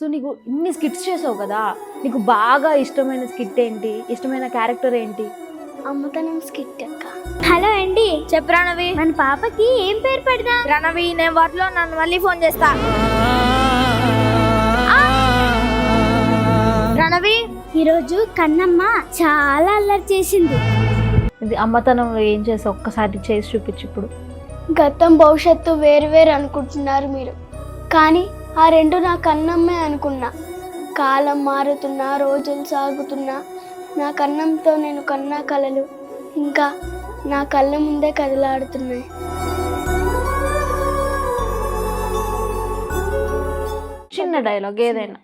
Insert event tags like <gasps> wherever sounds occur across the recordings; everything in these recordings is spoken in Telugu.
సో నీకు ఇన్ని స్కిట్స్ చేసావు కదా నీకు బాగా ఇష్టమైన స్కిట్ ఏంటి? ఇష్టమైన క్యారెక్టర్ ఏంటి? అమ్మతనం స్కిట్ అక్క. హలో అండి. చెప్పు రణవి మన పాపకి ఏం పేరు పెడదాం? రణవి నేను వాటిలో నన్ను మళ్ళీ ఫోన్ చేస్తా. రణవి? ఈరోజు కన్నమ్మ చాలా అల్లరి చేసింది. ఇది అమ్మతనం ఏం చేసావు? ఒక్కసారి చేసి చూపించు ఇప్పుడు. గతం భవిష్యత్తు వేరు వేరు అనుకుంటున్నారు మీరు. కానీ ఆ రెండు నా కన్నమ్మే అనుకున్నా. కాలం మారుతున్నా రోజులు సాగుతున్నా. నా కన్నంతో నేను కన్నా కలలు. ఇంకా నా కళ్ళ ముందే కదలాడుతున్నాయి. చిన్న డైలాగ్ ఏదైనా.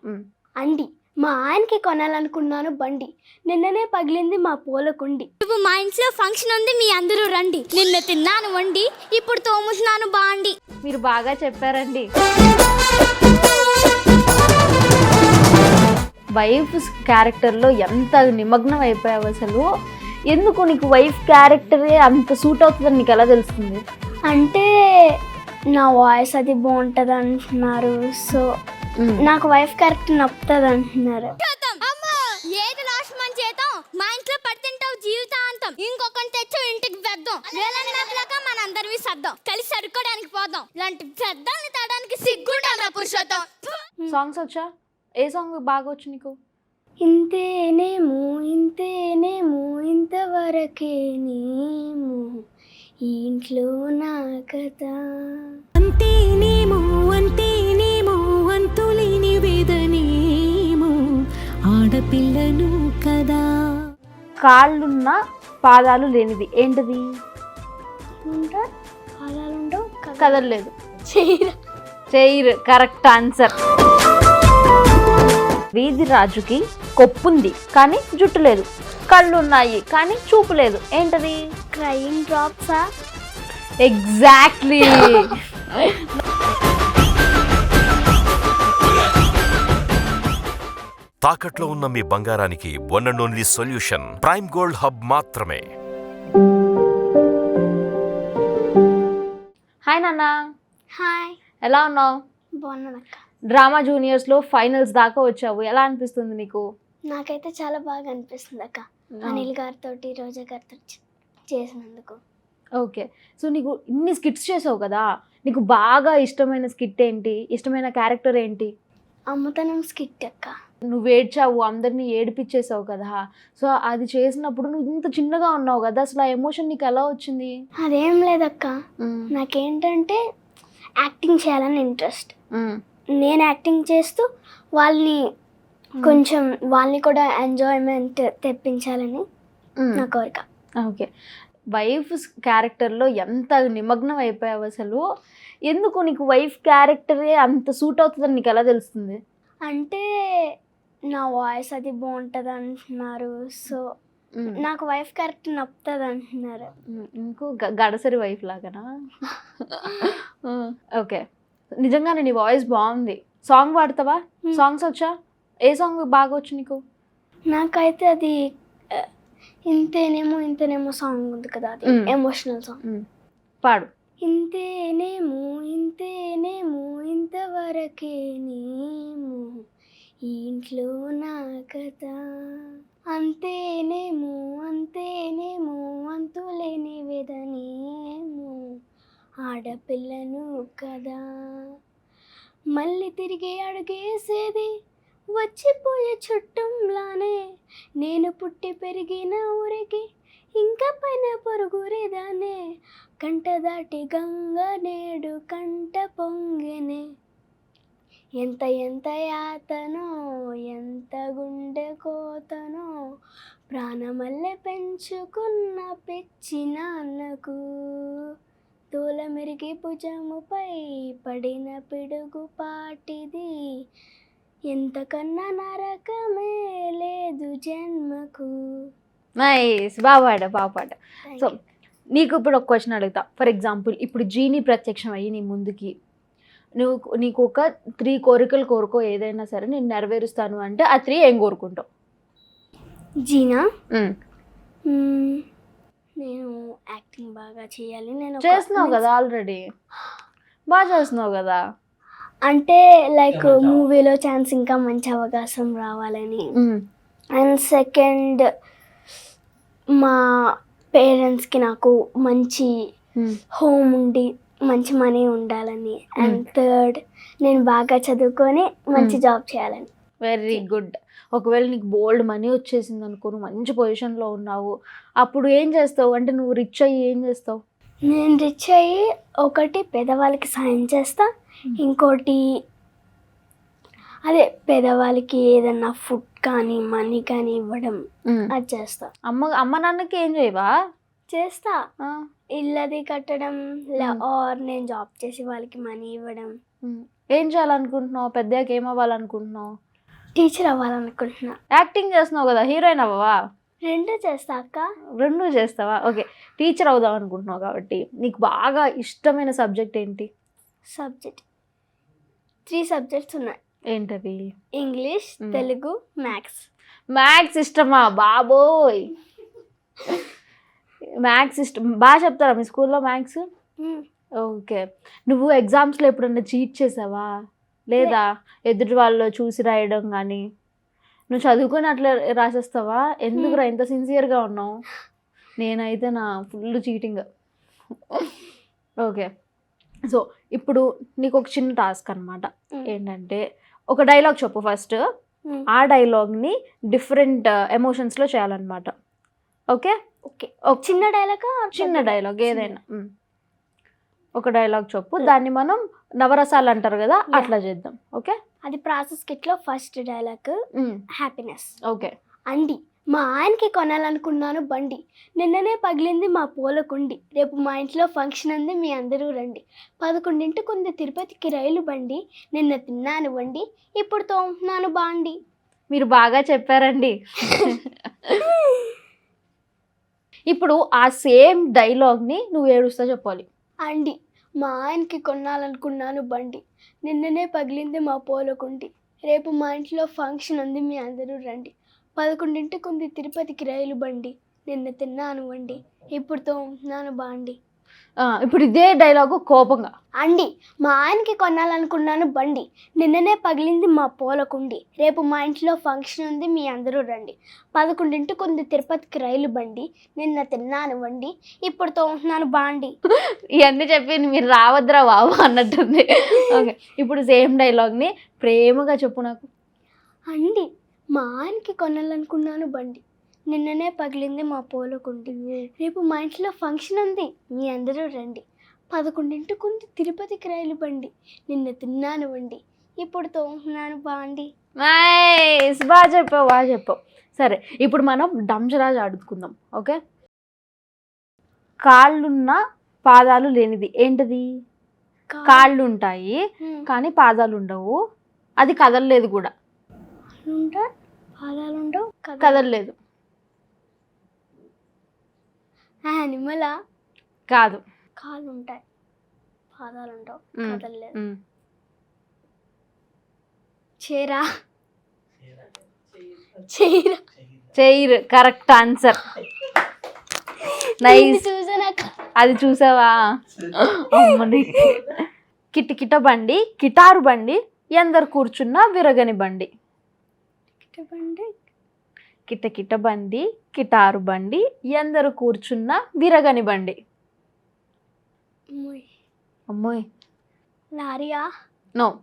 అండి మా ఆయనకి కొనాలనుకున్నాను బండి. నిన్ననే పగిలింది మా పూలకుండి నువ్వు మా ఇంట్లో ఫంక్షన్ ఉంది మీ అందరూ రండి. నిన్న తిన్నాను వండి ఇప్పుడు తోముతున్నాను బాండి. మీరు బాగా చెప్పారండి. వైఫ్ క్యారెక్టర్లో ఎంత నిమగ్నం అయిపోయావు అసలు? ఎందుకు నీకు వైఫ్ క్యారెక్టరే అంత సూట్ అవుతుందని నీకు ఎలా తెలుస్తుంది? అంటే నా వాయిస్ అది బాగుంటుంది అంటున్నారు సో నాకు వైఫ్ క్యారెక్టర్ నప్పుతుంది అంటున్నారు. అమ్మా ఏది లాస్ట్ మన చేతం మా ఇంట్లో పడుతుంటావు జీవితాంతం. ఇంకొకరిని తెచ్చు ఇంటికి పెద్దాం. వేలని నవ్వులాక మన అందరివి సర్దాం. కలిసి అడుక్కోడానికి పోదాం. ఇలాంటి పెద్దాన్ని తేడానికి సిగ్గుంటారా పురుషోత్తం. సాంగ్స్ వచ్చా? ఏ సాంగ్ బాగా వచ్చు నీకు? ఇంతేనేమో ఇంతేనేమో ఇంతవరకేనేమో ఈ ఇంట్లో నా కథ. అంతేనేమో అంతేనేమో అంతులేని వేదనేమో ఆడపిల్లను కదా. కాళ్ళున్న పాదాలు లేనిది ఏంటిది? కదలలేదు. చీర చైర్ కరెక్ట్ ఆన్సర్. వీధి రాజుకి కొప్పుంది కానీ జుట్టు లేదు. కళ్ళు ఉన్నాయి కానీ చూపు లేదు. ఏంటది? క్రయింగ్ డ్రాప్సా ఎగ్జాక్ట్లీ తాకట్లో ఉన్న మీ బంగారానికి one and only solution prime gold hub మాత్రమే. హాయ్ నాన్న హాయ్ ఎలా ఉన్నావు? బాగున్నానక్క. డ్రామా జూనియర్స్లో ఫైనల్స్ దాకా వచ్చావు. ఎలా అనిపిస్తుంది నీకు? నాకైతే చాలా బాగా అనిపిస్తుంది అక్క అనిల్ గారితో రోజా గారితో చేసినందుకు. ఓకే సో నీకు ఇన్ని స్కిట్స్ చేసావు కదా? నీకు బాగా ఇష్టమైన స్కిట్ ఏంటి? ఇష్టమైన క్యారెక్టర్ ఏంటి? అమ్మతనం స్కిట్ అక్క. నువ్వు ఏడ్చావు అందరినీ ఏడిపించేసావు కదా. సో అది చేసినప్పుడు నువ్వు ఇంత చిన్నగా ఉన్నావు కదా అసలు ఆ ఎమోషన్ నీకు ఎలా వచ్చింది? అదేం లేదక్క. నాకేంటంటే యాక్టింగ్ చేయాలని ఇంట్రెస్ట్. నేను యాక్టింగ్ చేస్తూ వాళ్ళని కొంచెం వాళ్ళని కూడా ఎంజాయ్మెంట్ తెప్పించాలని నా కోరిక. ఓకే. వైఫ్ క్యారెక్టర్లో ఎంత నిమగ్నం అయిపోయావు అసలు? ఎందుకు నీకు వైఫ్ క్యారెక్టరే అంత సూట్ అవుతుందని నీకు ఎలా తెలుస్తుంది? అంటే నా వాయిస్ అది బాగుంటుంది అంటున్నారు. సో నాకు వైఫ్ క్యారెక్టర్ నప్పుతుంది అంటున్నారు. ఇంకో గడసరి వైఫ్ లాగానా? <laughs> ఓకే. నిజంగానే నీ వాయిస్ బాగుంది. సాంగ్ పాడతావా. సాంగ్స్ వచ్చా? ఏ సాంగ్ బాగా వచ్చు నీకు? నాకైతే అది ఇంతేనేమో ఇంతేనేమో సాంగ్ ఉంది కదా అది. ఎమోషనల్ సాంగ్ పాడు. ఇంతేనేమో ఇంతేనేమో ఇంతవరకేనేమో ఈ ఇంట్లో నా కథ. అంతేనేమో అంతేనేమో అంతులేని వేదనేమో ఆడపిల్లను కదా. మళ్ళీ తిరిగి అడుగేసేది వచ్చిపోయే చుట్టంలానే నేను పుట్టి పెరిగిన ఊరికి ఇంకా పైన పొరుగురేదానే. కంట దాటి గంగ నేడు కంట పొంగెనే. ఎంత ఎంత యాతనో ఎంత గుండె కోతనో ప్రాణమల్లె పెంచుకున్న పిచ్చి నాన్నకు. తోల మెరిగి భుజముపై పడిన పిడుగు పాటిది ఎంతకన్నా నరకమే లేదు జన్మకు. నైస్ బాగా పాడా బాగా సో నీకు ఇప్పుడు ఒక క్వశ్చన్ అడుగుతా. ఫర్ ఎగ్జాంపుల్ ఇప్పుడు జీని ప్రత్యక్షం అయ్యి నీ ముందుకి నువ్వు నీకు ఒక త్రీ కోరికలు కోరుకో ఏదైనా సరే నేను నెరవేరుస్తాను అంటే ఆ త్రీ ఏం కోరుకుంటావు? జీనా. నేను యాక్టింగ్ బాగా చేయాలి. నేను చేస్తున్నావు కదా ఆల్రెడీ <gasps> బాగా చేస్తున్నావు కదా. అంటే లైక్ మూవీలో ఛాన్స్ ఇంకా మంచి అవకాశం రావాలని. అండ్ సెకండ్ మా పేరెంట్స్కి నాకు మంచి హోమ్ ఉండి మంచి మనీ ఉండాలని. అండ్ థర్డ్ నేను బాగా చదువుకొని మంచి జాబ్ చేయాలని. వెరీ గుడ్ ఒకవేళ నీకు బోల్డ్ మనీ వచ్చేసింది అనుకో నువ్వు మంచి పొజిషన్లో ఉన్నావు అప్పుడు ఏం చేస్తావు? అంటే నువ్వు రిచ్ అయ్యి ఏం చేస్తావు? నేను రిచ్ అయ్యి ఒకటి పేదవాళ్ళకి సాయం చేస్తా ఇంకోటి అదే పేదవాళ్ళకి ఏదన్నా ఫుడ్ కానీ మనీ కానీ ఇవ్వడం అది చేస్తా. అమ్మ అమ్మ నాన్నకి ఏం చేయవా? చేస్తా. ఇల్లది కట్టడం Hmm. ఆర్ నేను జాబ్ చేసి వాళ్ళకి మనీ ఇవ్వడం. ఏం చేయాలనుకుంటున్నావు? పెద్దగా ఏం అవ్వాలనుకుంటున్నావు? టీచర్ అవ్వాలనుకుంటున్నా. యాక్టింగ్ చేస్తున్నావు కదా హీరోయిన్ అవ్వవా? రెండు చేస్తా అక్క. రెండు చేస్తావా? ఓకే. టీచర్ అవుదాం అనుకుంటున్నావు కాబట్టి నీకు బాగా ఇష్టమైన సబ్జెక్ట్ ఏంటి? సబ్జెక్ట్. త్రీ సబ్జెక్ట్స్ ఉన్నాయి. ఏంటవి? ఇంగ్లీష్. తెలుగు మ్యాథ్స్. మ్యాథ్స్ ఇష్టమా? బాబోయ్. మ్యాథ్స్ ఇష్టం బాగా చెప్తారా మీ స్కూల్లో మ్యాథ్స్? ఓకే. నువ్వు ఎగ్జామ్స్లో ఎప్పుడన్నా చీట్ చేసావా? లేదా ఎదుటి వాళ్ళు చూసి రాయడం కానీ నువ్వు చదువుకొని అట్లా రాసేస్తావా? ఎందుకురా ఇంత సిన్సియర్గా ఉన్నావు? నేనైతే నా ఫుల్ చీటింగ్. ఓకే. సో ఇప్పుడు నీకు ఒక చిన్న టాస్క్ అనమాట. ఏంటంటే ఒక డైలాగ్ చెప్పు ఫస్ట్. ఆ డైలాగ్ని డిఫరెంట్ ఎమోషన్స్లో చేయాలన్నమాట. ఓకే? ఓకే. ఒక చిన్న డైలాగ్ చిన్న డైలాగ్ ఏదైనా. ఒక డైలాగ్ చెప్పు. దాన్ని మనం నవరసాలు అంటారు కదా అట్లా చేద్దాం. ఓకే? అది ప్రాసెస్ కిట్లో ఫస్ట్ డైలాగ్. హ్యాపీనెస్. ఓకే. అండి మా ఆయనకి కొనాలనుకున్నాను బండి. నిన్ననే పగిలింది మా పూలకుండి రేపు మా ఇంట్లో ఫంక్షన్ ఉంది మీ అందరూ రండి. పదకొండింటికి ఉంది తిరుపతికి రైలు బండి. నిన్న తిన్నాను వండి ఇప్పుడు తోముతున్నాను బాండి. మీరు బాగా చెప్పారండి. ఇప్పుడు ఆ సేమ్ డైలాగ్ని నువ్వు ఏడుస్తా చెప్పాలి. అండి మా ఆయనకి కొనాలనుకున్నాను బండి. నిన్ననే పగిలింది మా పూలకుండి రేపు మా ఇంట్లో ఫంక్షన్ ఉంది మీ అందరూ రండి. పదకొండింటికి ఉంది తిరుపతికి రైలు బండి. నిన్న తిన్నాను వండి. ఇప్పుడు తోముతున్నాను బాండి. ఇప్పుడు ఇదే డైలాగు కోపంగా. అండి మా ఆయనకి కొనాలనుకున్నాను బండి. నిన్ననే పగిలింది మా పూలకుండి రేపు మా ఇంట్లో ఫంక్షన్ ఉంది మీ అందరూ రండి. పదకొండింటికి ఉంది తిరుపతికి రైలు బండి. నిన్న తిన్నాను వండి. ఇప్పుడు తోముతున్నాను బాండి. ఇవన్నీ చెప్పి మీరు రావద్దురా బాబు అన్నట్టుంది. ఓకే ఇప్పుడు సేమ్ డైలాగ్ని ప్రేమగా చెప్పు నాకు. అండి మా ఆయనకి కొనాలనుకున్నాను బండి. నిన్ననే పగిలింది మా పూలకుండి రేపు మా ఇంట్లో ఫంక్షన్ ఉంది మీ అందరూ రండి. పదకొండింటికి ఉంది తిరుపతికి రైలు బండి. నిన్న తిన్నాను వండి ఇప్పుడు తోముతున్నాను బాండి. నైస్! బాగా చెప్పావు బాగా చెప్పావు. సరే ఇప్పుడు మనం డంజరాజ్ ఆడుకుందాం ఓకే? కాళ్ళున్న పాదాలు లేనిది ఏంటిది? కాళ్ళు. ఉంటాయి. కానీ పాదాలు ఉండవు. అది కదలలేదు కూడా. ఉంటా పాదాలు ఉండవు కదా కదలలేదు యానిమలా కాదు. కాళ్ళు ఉంటాయి పాదాలు ఉండవు. కదలలేదు. చీరా. చీర. చైర్. Correct answer. నైస్. అది చూసావా? అమ్మని <laughs> కిటకిట బండి కిటారు బండి ఎందరు కూర్చున్నా విరగని బండి. బండి కిటకిట బండి కిటారు బండి ఎందరు కూర్చున్నా విరగని బండి. అమ్మోయ్. లారీయా? నో.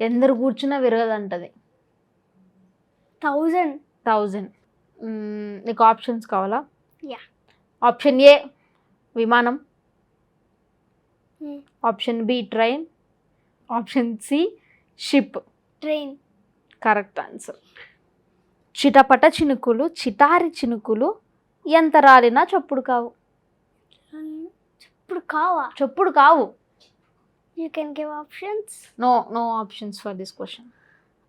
ఎందరు కూర్చున్నా విరగదంటది. థౌజండ్. థౌజండ్. నీకు ఆప్షన్స్ కావాలా? యా. ఆప్షన్ ఏ విమానం. Option B train. Option C ship. Train correct answer చిటపట చినుకులు చిటారి చినుకులు ఎంత రాలినా చప్పుడు కావు. ఇప్పుడు కావా? చప్పుడు కావు. You can give options no no options for this question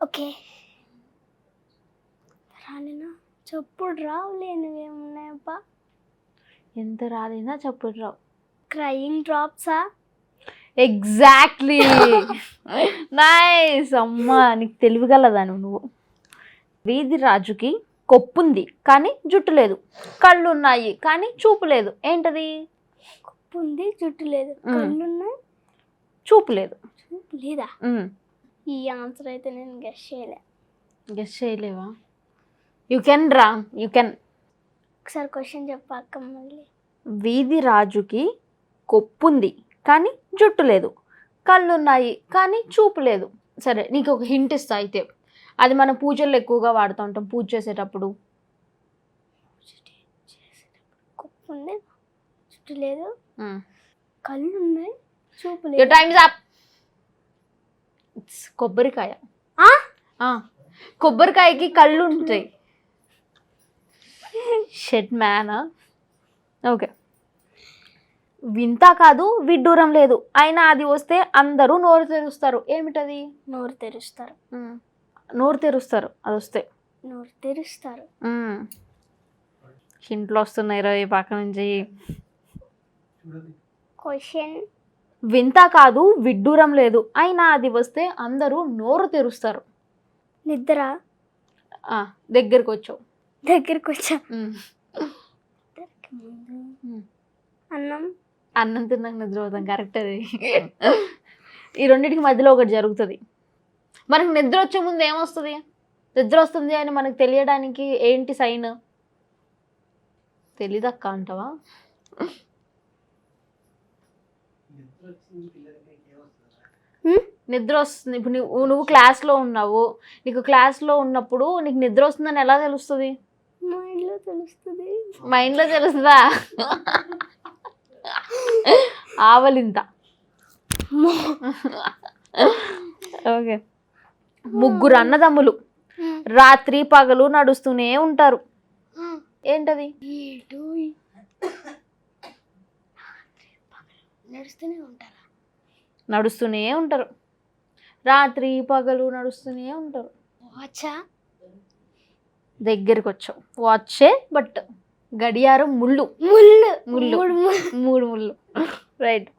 okay రాలేనా చెప్పుడు రావులేనివి ఏమున్నాయబ్బా? ఎంత రాలినా చప్పుడు రావు. క్రయింగ్ డ్రాప్సా ఎగ్జాక్ట్లీ నైస్ <laughs> అమ్మా నీకు తెలివిగలదాను నువ్వు. వీధి రాజుకి కొప్పుంది కానీ జుట్టు లేదు. కళ్ళు ఉన్నాయి కానీ చూపు లేదు. ఏంటది? ఉంది జుట్టు లేదు. కళ్ళున్నాయి చూపు లేదు. లేదా? ఈ ఆన్సర్ అయితే నేను గెస్ చేయలే. గెస్ చేయలేవా? యూ కెన్ రా యూ కెన్ ఒకసారి క్వశ్చన్ చెప్పాక మళ్ళీ. వీధి రాజుకి కొప్పుంది కానీ జుట్టు లేదు. కళ్ళున్నాయి కానీ చూపు లేదు. సరే నీకు ఒక హింట్ ఇస్తా అయితే. అది మనం పూజల్లో ఎక్కువగా వాడుతూ ఉంటాం పూజ చేసేటప్పుడు. కుప్పు ఉంది చుట్టూ లేదు. కళ్ళు ఉన్నాయి చూపు యువర్ లేదు. టైమ్ ఇస్ అప్ కొబ్బరికాయ. కొబ్బరికాయకి కళ్ళు ఉంటాయి షెట్ మ్యాన్ ఓకే వింత కాదు విడ్డూరం లేదు. అయినా అది వస్తే అందరూ నోరు తెరుస్తారు. ఏమిటది? నోరు తెరుస్తారు. నోరు తెరుస్తారు. అది వస్తే. నోరు తెరుస్తారు. ఇంట్లో వస్తున్నాయి రవి పక్క నుంచి. క్వశ్చన్. వింత కాదు విడ్డూరం లేదు. అయినా అది వస్తే అందరూ నోరు తెరుస్తారు. నిద్ర. ఆ, దగ్గరికి వచ్చావు. దగ్గరికి వచ్చా. అన్నం. అన్నం తిన్నాక నిద్ర పోతాం కరెక్ట్ అది. ఈ రెండింటికి మధ్యలో ఒకటి జరుగుతుంది. మనకు నిద్ర వచ్చే ముందు ఏమొస్తుంది? నిద్ర వస్తుంది అని మనకు తెలియడానికి ఏంటి సైన్ తెలీదక్క అంటావా? నిద్ర వస్తుంది. ఇప్పుడు నువ్వు నువ్వు క్లాస్లో ఉన్నావు. నీకు క్లాస్లో ఉన్నప్పుడు నీకు నిద్ర వస్తుందని ఎలా తెలుస్తుంది? మా ఇంట్లో తెలుస్తుంది. మైండ్లో తెలుస్తుందా? ఆవలింత. ఓకే. ముగ్గురు అన్నదమ్ములు రాత్రి పగలు నడుస్తూనే ఉంటారు. ఏంటది? ఏటో నడుస్తూనే ఉంటారా? నడుస్తూనే ఉంటారు. రాత్రి పగలు నడుస్తూనే ఉంటారు. వాచా? దగ్గరికి వచ్చావు వాచే బట్ గడియారం ముళ్ళు. ముళ్ళు. ముళ్ళు. మూడు ముళ్ళు. రైట్.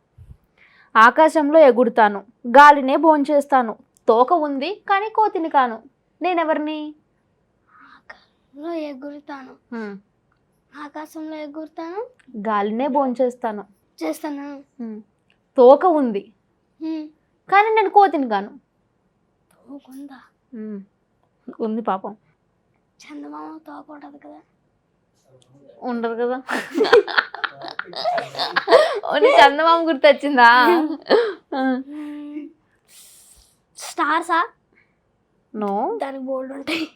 ఆకాశంలో ఎగురుతాను. గాలినే భోంచేస్తాను. తోక ఉంది కానీ కోతిని కాను. నేనెవరిని? ఆకాశంలో ఎగురుతాను. ఆకాశంలో ఎగురుతాను. గాలినే భోంచేస్తాను. చేస్తాను. తోక ఉంది. కానీ నేను కోతిని కాను. తోకుందా? హ్మ్. ఉంది పాపం. చందమామ తోక ఉంటుంది కదా. ఉండదు కదా. ఓన్లీ చందమామ గుర్తొచ్చిందా స్టార్సా నో. దానికి బోల్డ్ ఉంటాయి.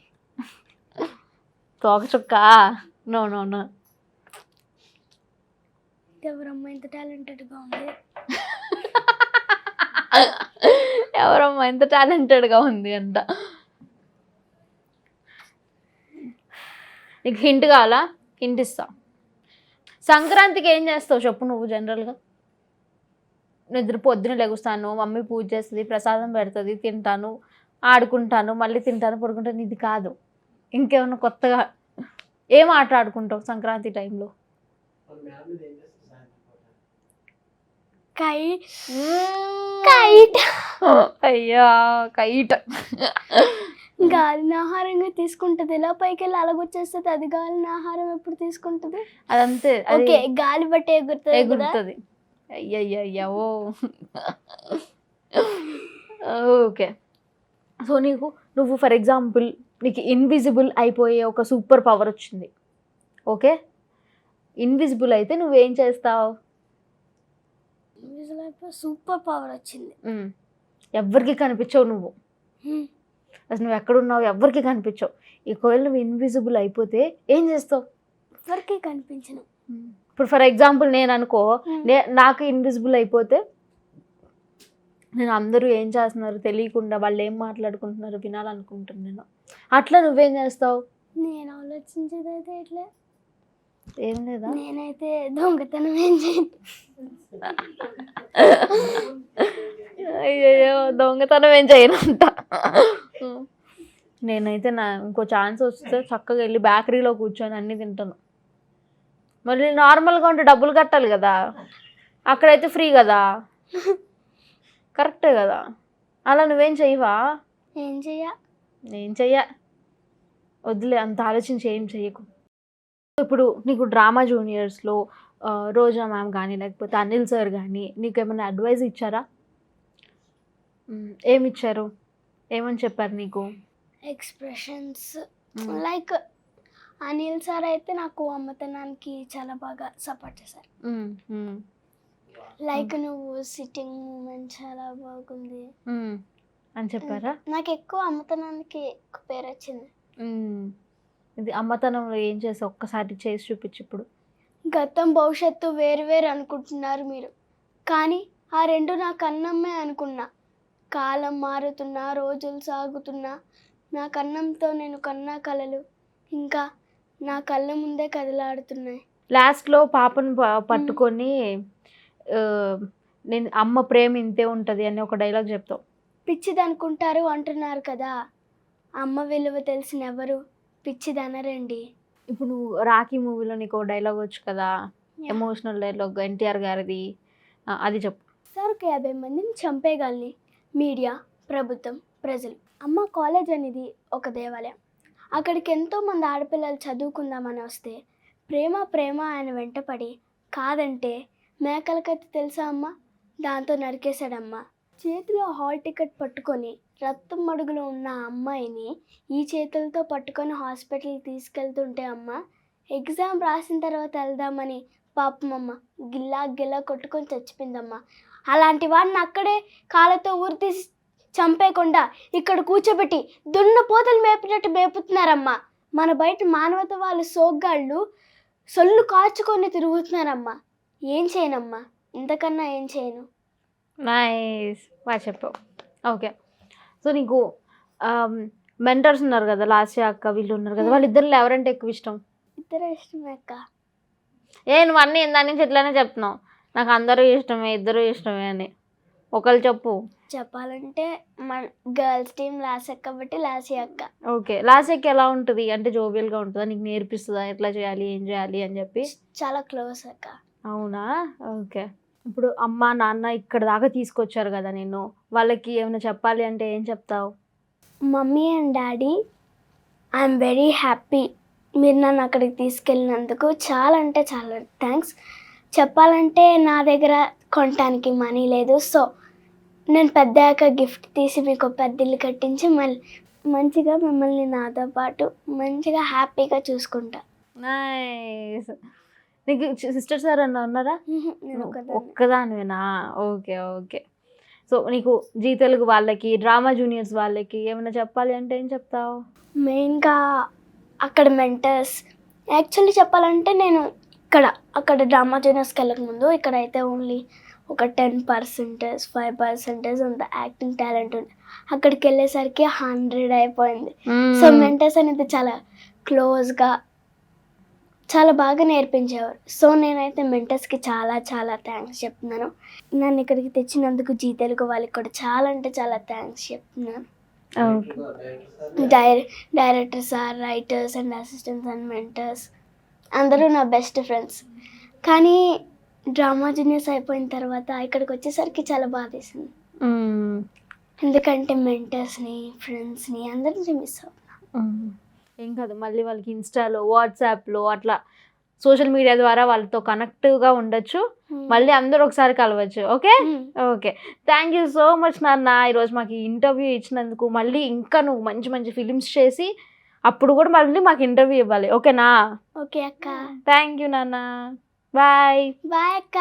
తోక చుక్క. No no no. ఎవరమ్మ ఇంత టాలెంటెడ్గా ఉంది? ఎవరమ్మా ఎంత టాలెంటెడ్గా ఉంది అంట. నీకు హింట్ కావాలా? హింట్ ఇస్తా సంక్రాంతికి ఏం చేస్తావు చెప్పు నువ్వు జనరల్గా నిద్ర పొద్దున లెగుస్తాను మమ్మీ పూజ చేస్తుంది ప్రసాదం పెడుతుంది తింటాను ఆడుకుంటాను మళ్ళీ తింటాను పడుకుంటాను ఇది కాదు. ఇంకేమన్నా కొత్తగా ఏం ఆట ఆడుకుంటావు సంక్రాంతి టైంలో కై కైట్. అయ్యా కైట్. గాలిని ఆహారంగా తీసుకుంటది. ఎలా పైకి వెళ్ళి అలాగొచ్చేస్తుంది? అది గాలిని ఆహారం ఎప్పుడు తీసుకుంటది? అదంతే. అది ఓకే గాలి బట్టి ఎగురుతుంది ఎగురుతుంది. అయ్యయ్యయ్యా ఓ. ఓకే. సో నీకు నువ్వు ఫర్ ఎగ్జాంపుల్ నీకు ఇన్విజిబుల్ అయిపోయే ఒక సూపర్ పవర్ వచ్చింది. ఓకే? ఇన్విజిబుల్ అయితే నువ్వేం చేస్తావు? సూపర్ పవర్ వచ్చింది. ఎవ్వరికి కనిపించవు నువ్వు. అసలు నువ్వు ఎక్కడున్నావు ఎవ్వరికి కనిపించవు. ఒకవేళ నువ్వు ఇన్విజిబుల్ అయిపోతే ఏం చేస్తావు? ఎవరికి కనిపించను. ఇప్పుడు ఫర్ ఎగ్జాంపుల్ నేను అనుకో నే నాకు ఇన్విజిబుల్ అయిపోతే నేను అందరూ ఏం చేస్తున్నారు తెలియకుండా వాళ్ళు ఏం మాట్లాడుకుంటున్నారు వినాలనుకుంటున్నాను అట్లా నువ్వేం చేస్తావు? నేను ఆలోచించేది అయితే ఇట్లా. ఏం లేదా? నేనైతే దొంగతనం ఏం చేయను. <laughs> అయ్యో దొంగతనం ఏం చేయనంట. నేనైతే నా ఇంకో ఛాన్స్ వస్తే చక్కగా వెళ్ళి బేకరీలో కూర్చొని అన్నీ తింటాను. మళ్ళీ నార్మల్గా ఉంటే డబ్బులు కట్టాలి కదా. అక్కడైతే ఫ్రీ కదా. కరెక్టే కదా. అలా నువ్వేం చెయ్యవా ఏం చెయ్య? నేను చెయ్య? వదిలే అంత ఆలోచించి ఏం చెయ్యకు. ఇప్పుడు నీకు డ్రామా జూనియర్స్లో రోజా మ్యామ్ కానీ లేకపోతే అనిల్ సార్ కానీ నీకు ఏమైనా అడ్వైస్ ఇచ్చారా. ఏమి ఇచ్చారు ఏమని చెప్పారు నీకు? ఎక్స్ప్రెషన్స్. లైక్ అనిల్ సార్ అయితే నాకు అమ్మతనానికి చాలా బాగా సపోర్ట్ చేశారు. లైక్ నువ్వు సిట్టింగ్ మూమెంట్ చాలా బాగుంది. అని చెప్పారా? నాకు ఎక్కువ అమ్మతనానికి ఎక్కువ పేరు వచ్చింది. ఇది అమ్మతనంలో ఏం చేసి ఒక్కసారి చేసి చూపించు ఇప్పుడు. గతం భవిష్యత్తు వేరు వేరు అనుకుంటున్నారు మీరు. కానీ ఆ రెండు నా కన్నమ్మే అనుకున్నా. కాలం మారుతున్నా రోజులు సాగుతున్నా నా కన్నంతో నేను కన్నా కలలు. ఇంకా నా కళ్ళ ముందే కదలాడుతున్నాయి. లాస్ట్లో పాపను పట్టుకొని నేను అమ్మ ప్రేమ ఇంతే ఉంటుంది అని ఒక డైలాగ్ చెప్తావు పిచ్చిది అనుకుంటారు అంటున్నారు కదా. అమ్మ విలువ తెలిసిన ఎవరు పిచ్చిది అనరండి ఇప్పుడు నువ్వు రాఖీ మూవీలో నీకు డైలాగ్ వచ్చు కదా. ఎమోషనల్ డైలాగ్ ఎన్టీఆర్ గారిది. అది చెప్పు. సార్కి యాభై మందిని చంపేయగలని. మీడియా ప్రభుత్వం ప్రజలు. అమ్మ కాలేజ్ అనేది ఒక దేవాలయం. అక్కడికి ఎంతో మంది ఆడపిల్లలు చదువుకుందామని వస్తే ప్రేమ ప్రేమ ఆయన వెంటపడి కాదంటే మేకలకైతే తెలుసా అమ్మ? దాంతో నరికేశాడమ్మ. చేతిలో హాల్ టికెట్ పట్టుకొని రక్తం మడుగులో ఉన్న అమ్మాయిని ఈ చేతులతో పట్టుకొని హాస్పిటల్కి తీసుకెళ్తుంటే అమ్మ ఎగ్జామ్ రాసిన తర్వాత వెళ్దామని పాపం అమ్మ గిల్లా గిల్లా కొట్టుకొని చచ్చిపోయిందమ్మ. అలాంటి వాడిని అక్కడే కాళ్ళతో ఊరి తీసి చంపేయకుండా ఇక్కడ కూర్చోబెట్టి దున్న పోతలు మేపినట్టు మేపుతున్నారమ్మా. మన బయట మానవత వాళ్ళు సోగ్గాళ్ళు సొల్లు కాచుకొని తిరుగుతున్నారమ్మా. ఏం చేయనమ్మా? ఇంతకన్నా ఏం చేయను? నైస్. బాగా చెప్పావు ఓకే. సో నీకు మెంటర్స్ ఉన్నారు కదా లాస్య అక్క వీళ్ళు ఉన్నారు కదా వాళ్ళిద్దరిలో ఎవరంటే ఎక్కువ ఇష్టం? ఇద్దరు ఇష్టమే అక్క. ఏ నువ్వు అన్నీ దాని నుంచి ఎట్లానే చెప్తున్నావు. నాకు అందరూ ఇష్టమే ఇద్దరు ఇష్టమే అని. ఒకళ్ళు చెప్పు. చెప్పాలంటే మన గర్ల్స్ టీం లాస్ అక్క కాబట్టి లాసీ అక్క ఓకే. లాస్యకి ఎలా ఉంటుంది? అంటే జోబియల్గా ఉంటుందా? నీకు నేర్పిస్తుందా? ఎట్లా చేయాలి? ఏం చేయాలి? అని చెప్పి. చాలా క్లోజ్ అక్క. అవునా? ఓకే. ఇప్పుడు అమ్మ నాన్న ఇక్కడ దాకా తీసుకొచ్చారు కదా నేను వాళ్ళకి ఏమైనా చెప్పాలి అంటే ఏం చెప్తావు? Mummy and daddy I'm very happy. మీరు నన్ను అక్కడికి తీసుకెళ్ళినందుకు చాలా అంటే చాలా థ్యాంక్స్ చెప్పాలంటే నా దగ్గర కొనటానికి మనీ లేదు. సో నేను పెద్దాక గిఫ్ట్ తీసి మీకు పెద్ద ఇల్లు కట్టించి మళ్ళీ మంచిగా మిమ్మల్ని నాతో పాటు మంచిగా హ్యాపీగా చూసుకుంటా. నైస్. నీకు సిస్టర్స్ ఎవరన్నా ఉన్నారా. ఒక్కదానివేనా? Okay okay. సో నీకు జీ తెలుగు వాళ్ళకి డ్రామా జూనియర్స్ వాళ్ళకి ఏమైనా చెప్పాలి అంటే ఏం చెప్తావు? మెయిన్గా అక్కడ మెంటర్స్. యాక్చువల్లీ చెప్పాలంటే నేను ఇక్కడ అక్కడ డ్రామా జూనియర్స్కి వెళ్ళక ముందు ఇక్కడ అయితే ఓన్లీ ఒక టెన్ పర్సెంటేజ్ ఫైవ్ పర్సెంటేజ్ అంత యాక్టింగ్ టాలెంట్ ఉంది అక్కడికి వెళ్ళేసరికి హండ్రెడ్ అయిపోయింది. సో మెంటర్స్ అనేది చాలా క్లోజ్గా చాలా బాగా నేర్పించేవారు. సో నేనైతే మెంటర్స్కి చాలా చాలా థ్యాంక్స్ చెప్తున్నాను. నన్ను ఇక్కడికి తెచ్చినందుకు జీ తెలుగు వాళ్ళకి కూడా చాలా అంటే చాలా థ్యాంక్స్ చెప్తున్నాను. Director sir writers and assistants and mentors అందరూ నా బెస్ట్ ఫ్రెండ్స్ కానీ డ్రామా జూనియర్స్ అయిపోయిన తర్వాత ఇక్కడికి వచ్చేసరికి చాలా బాధేసింది. ఎందుకంటే మెంటర్స్ని ఫ్రెండ్స్ని అందరినీ మిస్ అవుతున్నా. ఏం కాదు మళ్ళీ వాళ్ళకి ఇన్స్టాలో వాట్సాప్లో అట్లా సోషల్ మీడియా ద్వారా వాళ్ళతో కనెక్టివ్గా ఉండొచ్చు. మళ్ళీ అందరూ ఒకసారి కలవచ్చు okay. Okay. Thank you so much నాన్న. ఈరోజు మాకు ఇంటర్వ్యూ ఇచ్చినందుకు మళ్ళీ ఇంకా నువ్వు మంచి మంచి ఫిలిమ్స్ చేసి అప్పుడు కూడా మళ్ళీ మాకు ఇంటర్వ్యూ ఇవ్వాలి. ఓకేనా? ఓకే అక్క. థ్యాంక్ యూ నాన్న. బాయ్. బాయ్ అక్క.